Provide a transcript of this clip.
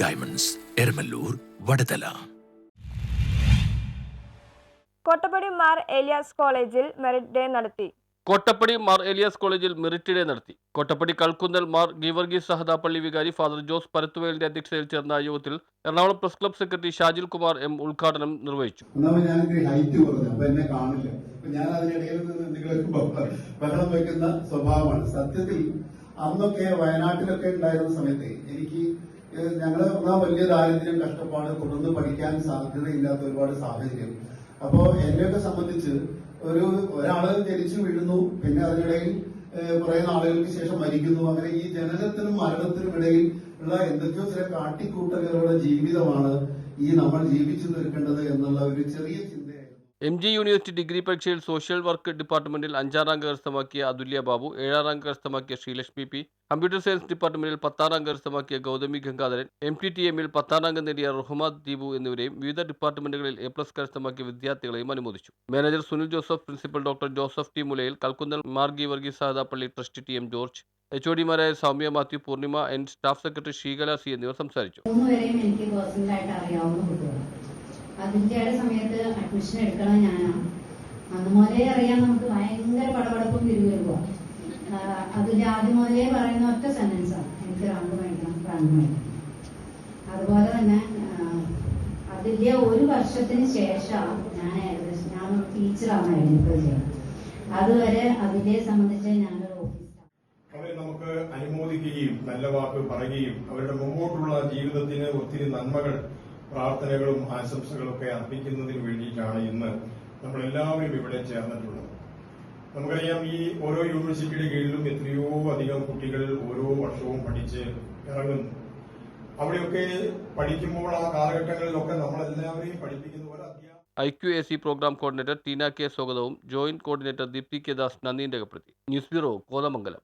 Diamonds Eramallur Vadathala Kottappady Mar Elias കോളേജിൽ merit day നടത്തി. കോട്ടപ്പടി മാർ എലിയാസ് കോളേജിൽ മെറിറ്റ് ഡേ നടത്തി. കോട്ടപ്പടി കൽക്കുന്നൽ മാർ ഗീവർഗീസ് സഹദാപ്പള്ളി പള്ളി വികാരി ഫാദർ ജോസ് പരത്തുവേലിന്റെ അധ്യക്ഷതയിൽ ചേർന്ന യോഗത്തിൽ Ernakulam press club secretary Shajil Kumar M ഉദ്ഘാടനം നിർവഹിച്ചു. ഞാൻ ഹൈറ്റ് കുറഞ്ഞു അപ്പൊ എന്നെ കാണില്ല? അപ്പൊ ഞാൻ അതിനിടയിൽ നിന്ന് വെക്കുന്ന സ്വഭാവമാണ്. സത്യത്തിൽ അന്നൊക്കെ വയനാട്ടിലൊക്കെ ഉണ്ടായിരുന്ന സമയത്ത് എനിക്ക് ഞങ്ങൾ ഒന്നാം വലിയ ദാരിദ്ര്യം കഷ്ടപ്പാട് തുടർന്ന് പഠിക്കാൻ സാധ്യതയില്ലാത്ത ഒരുപാട് സാഹചര്യം. അപ്പോൾ എന്നെയൊക്കെ സംബന്ധിച്ച് ഒരു ഒരാൾ ജനിച്ചു വീഴുന്നു പിന്നെ അതിനിടയിൽ കുറെ നാളുകൾക്ക് ശേഷം മരിക്കുന്നു. അങ്ങനെ ഈ ജനനത്തിനും മരണത്തിനും ഇടയിൽ ഉള്ള എന്തൊക്കെയോ ചില കാട്ടിക്കൂട്ടലുകളുടെ ജീവിതമാണ് ഈ നമ്മൾ ജീവിച്ചു തീർക്കേണ്ടത് എന്നുള്ള ഒരു ചെറിയ ചിന്തയായിരുന്നു എം ജി യൂണിവേഴ്സിറ്റി ഡിഗ്രി പരീക്ഷയിൽ സോഷ്യൽ വർക്ക് ഡിപ്പാർട്ട്മെന്റിൽ അഞ്ചാം റാങ്ക് കരസ്ഥമാക്കിയ അതുല്യ ബാബു ഏഴാം റാങ്ക് കരസ്ഥമാക്കിയ ശ്രീലക്ഷ്മി പി കമ്പ്യൂട്ടർ സയൻസ് ഡിപ്പാർട്ട്മെന്റിൽ പത്താം റാങ്ക് കരസ്ഥമാക്കിയ Gauthami Gangadharan M T T എമ്മിൽ പത്താം റാങ്ക് നേടിയ റഹ്മാദ് ദീപു എന്നിവരെയും വിവിധ ഡിപ്പാർട്ട്മെന്റുകളിൽ എ പ്ലസ് കരസ്ഥമാക്കിയ വിദ്യാർത്ഥികളെയും അനുമോദിച്ചു. Manager Sunil Joseph principal doctor Joseph T. മുലയിൽ Kalkunnel Margi Varghese സഹദാപ്പള്ളി trust T. M. George H. O. ഡിമാരായ Soumya Mathew Poornima N staff secretary Sreekala C എന്നിവർ സംസാരിച്ചു. അതിന്റെ സമയത്ത് അഡ്മിഷൻ എടുക്കണം ഞാനാണ് അന്ന് മുതലേ അറിയാം നമുക്ക് ഭയങ്കര പടപടപ്പും തിരുവരുവാ അതിൽ ആദ്യം മുതലേ പറയുന്ന ഒറ്റ സെന്റൻസാണ് എനിക്ക് റാങ്ക് മേടിക്കണം റാങ്ക് മേടിക്കണം അതുപോലെ തന്നെ അതിന്റെ ഒരു വർഷത്തിന് ശേഷം ഞാൻ ഏകദേശം ഞാൻ ടീച്ചറാണ് ഐഡന്റിഫൈ ചെയ്യുന്നത് അതുവരെ അതിനെ സംബന്ധിച്ച് ഞങ്ങൾ നമുക്ക് അനുമോദിക്കുകയും നല്ല വാക്ക് പറയുകയും അവരുടെ മുമ്പോട്ടുള്ള ജീവിതത്തിന് ഒത്തിരി നന്മകൾ പ്രാർത്ഥനകളും ആശംസകളും ഒക്കെ അർപ്പിക്കുന്നതിന് വേണ്ടിയിട്ടാണ് ഇന്ന് നമ്മൾ എല്ലാവരും ഇവിടെ ചേർന്നിട്ടുള്ളത്. നമുക്കറിയാം ഈ ഓരോ യൂണിവേഴ്സിറ്റിയുടെ കീഴിലും എത്രയോ അധികം കുട്ടികൾ ഓരോ വർഷവും പഠിച്ച് ഇറങ്ങുന്നു. അവിടെയൊക്കെ പഠിക്കുമ്പോൾ ആ കാലഘട്ടങ്ങളിലൊക്കെ നമ്മളെല്ലാവരെയും പഠിപ്പിക്കുന്ന പോലെ I Q A C program coordinator Teena K സ്വാഗതവും joint coordinator Deepthi K Das നന്ദിയും രേഖപ്പെടുത്തി. News bureau Kothamangalam.